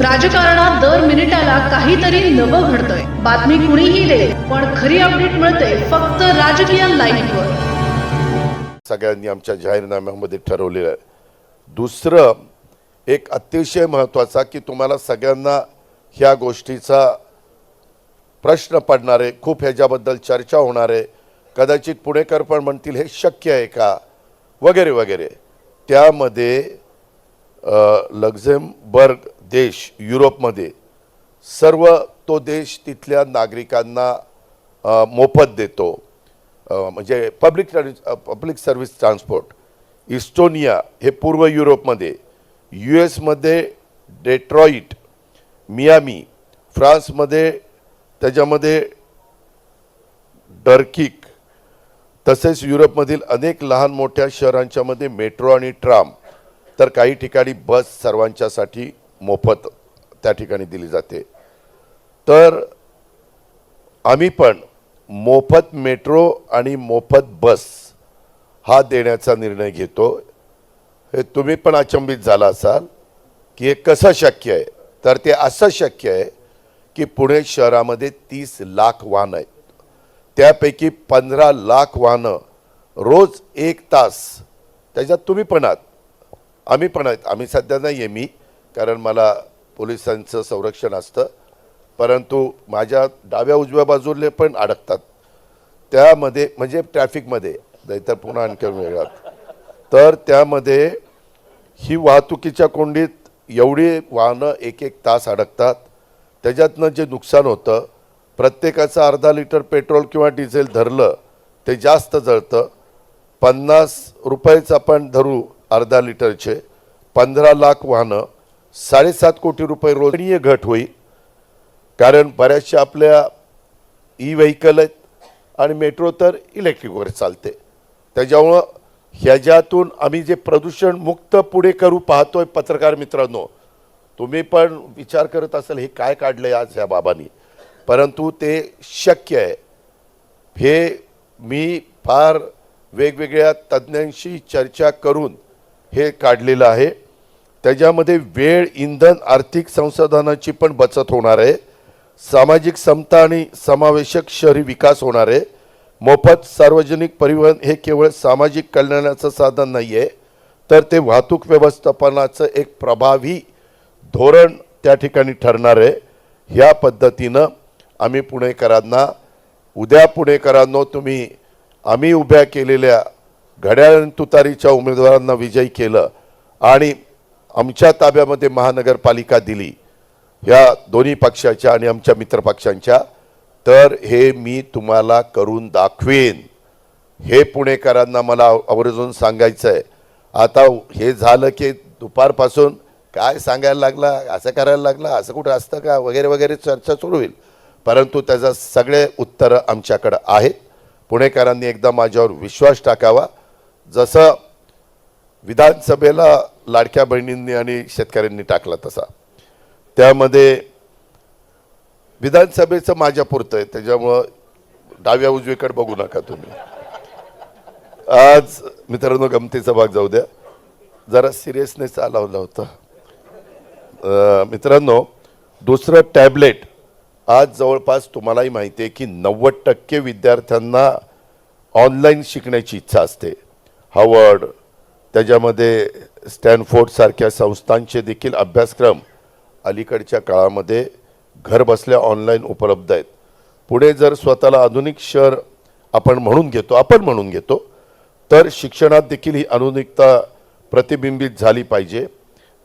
राजकारणात दर मिनिटाला काहीतरी नवं घडतंय. बातमी कुणीही दे पण खरी अपडेट मिळते फक्त राजकीय लाईव्हवर सगळ्यांनी आमच्या जाहीरनाम्यामध्ये ठरवलेलं आहे. दुसरं एक अतिशय महत्त्वाचा की तुम्हाला सगळ्यांना ह्या गोष्टीचा प्रश्न पडणार आहे खूप ह्याच्याबद्दल चर्चा होणार आहे. कदाचित पुणेकर पण म्हणतील हे शक्य आहे का? वगैरे वगैरे. त्यामध्ये लक्झेमबर्ग देश युरोपमध्ये सर्व तो देश तिथल्या नागरिकांना मोफत देतो. म्हणजे public public service transport Estonia हे पूर्व युरोपमध्ये यू एसमध्ये डेट्रॉईट मियामी फ्रान्समध्ये त्याच्यामध्ये डर्किक तसेच युरोपमधील अनेक लहान मोठ्या शहरांच्यामध्ये मेट्रो आणि ट्राम तर काही ठिकाणी बस सर्वांच्यासाठी मोफत त्या ठिकाणी दिली जाते. तर आम्ही पण मोफत मेट्रो आणि मोफत बस हा देण्याचा निर्णय घेतो. हे तुम्ही पण अचंबित झाला असाल की हे कसं शक्य आहे? तर ते असं शक्य आहे की पुणे शहरामध्ये तीस लाख वाहनं आहेत. त्यापैकी पंधरा लाख वाहनं रोज एक तास त्याच्यात तुम्ही पण आहात. आम्ही पण आहेत. आम्ही सध्या नाही आहे मी कारण मला पोलिसांचं संरक्षण असतं. परंतु माझ्या डाव्या उजव्या बाजूले पण अडकतात. त्यामध्ये म्हणजे ट्रॅफिकमध्ये नाहीतर पुन्हा आणखी वेगळात तर त्यामध्ये ही वाहतुकीच्या कोंडीत एवढी वाहनं एक एक तास अडकतात. त्याच्यातनं जे नुकसान होतं प्रत्येकाचं अर्धा लिटर पेट्रोल किंवा डिझेल धरलं ते जास्त जळतं. पन्नास रुपयेच आपण धरू अर्धा लिटरचे. पंधरा लाख वाहनं साडेसात कोटी रुपये रोजनीय घट होईल कारण बऱ्याचशा आपल्या ई व्हेकल आहेत आणि मेट्रो तर इलेक्ट्रिकवर चालते. त्याच्यामुळं ह्याच्यातून आम्ही जे प्रदूषण मुक्त पुढे करू पाहतोय पत्रकार मित्रांनो. तुम्ही पण विचार करत असाल हे काय काढलं आज ह्या बाबांनी? परंतु ते शक्य आहे. हे मी फार वेगवेगळ्या तज्ज्ञांशी चर्चा करून हे काढलेलं आहे. त्याच्यामध्ये वेळ इंधन आर्थिक संसाधनाची पण बचत होणार आहे. सामाजिक समता आणि समावेशक शहरी विकास होणार आहे. मोफत सार्वजनिक परिवहन हे केवळ सामाजिक कल्याणाचं साधन नाही आहे तर ते वाहतूक व्यवस्थापनाचं एक प्रभावी धोरण त्या ठिकाणी ठरणार आहे. ह्या पद्धतीनं आम्ही पुणेकरांना उद्या पुणेकरांनो तुम्ही आम्ही उभ्या केलेल्या घड्याळ तुतारीच्या उमेदवारांना विजयी केलं आणि आमच्या ताब्यामध्ये महानगरपालिका दिली ह्या दोन्ही पक्षाच्या आणि आमच्या मित्रपक्षांच्या तर हे मी तुम्हाला करून दाखवेन. हे पुणेकरांना मला आवर्जून सांगायचं आहे आता हे झालं की दुपारपासून काय सांगायला लागला असं करायला लागला असं कुठं असतं का वगैरे वगैरे चर्चा सुरू होईल. परंतु त्याचं सगळे उत्तरं आमच्याकडं आहेत. पुणेकरांनी एकदा माझ्यावर विश्वास टाकावा. जसं विधानसभेला लाडक्या बहिणींनी आणि शेतकऱ्यांनी टाकला तसा. त्यामध्ये विधानसभेचं माझ्या पुरतं आहे त्याच्यामुळं डाव्या उजवीकडे बघू नका तुम्ही. आज मित्रांनो गमतीचा भाग जाऊ द्या. जरा सिरियसनेस लावला होता. मित्रांनो दुसरं टॅबलेट. आज जवळपास तुम्हालाही माहिती आहे की नव्वद टक्के विद्यार्थ्यांना ऑनलाईन शिकण्याची इच्छा असते. हावर्ड त्याच्यामध्ये स्टॅनफोर्डसारख्या संस्थांचे देखील अभ्यासक्रम अलीकडच्या काळामध्ये घरबसल्या ऑनलाईन उपलब्ध आहेत. पुढे जर स्वतःला आधुनिक शहर आपण म्हणून घेतो आपण म्हणून घेतो तर शिक्षणात देखील ही आधुनिकता प्रतिबिंबित झाली पाहिजे.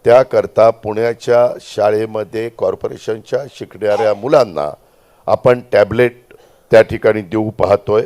त्याकरता पुण्याच्या शाळेमध्ये कॉर्पोरेशनच्या शिकणाऱ्या मुलांना आपण टॅबलेट त्या ठिकाणी देऊ पाहतो आहे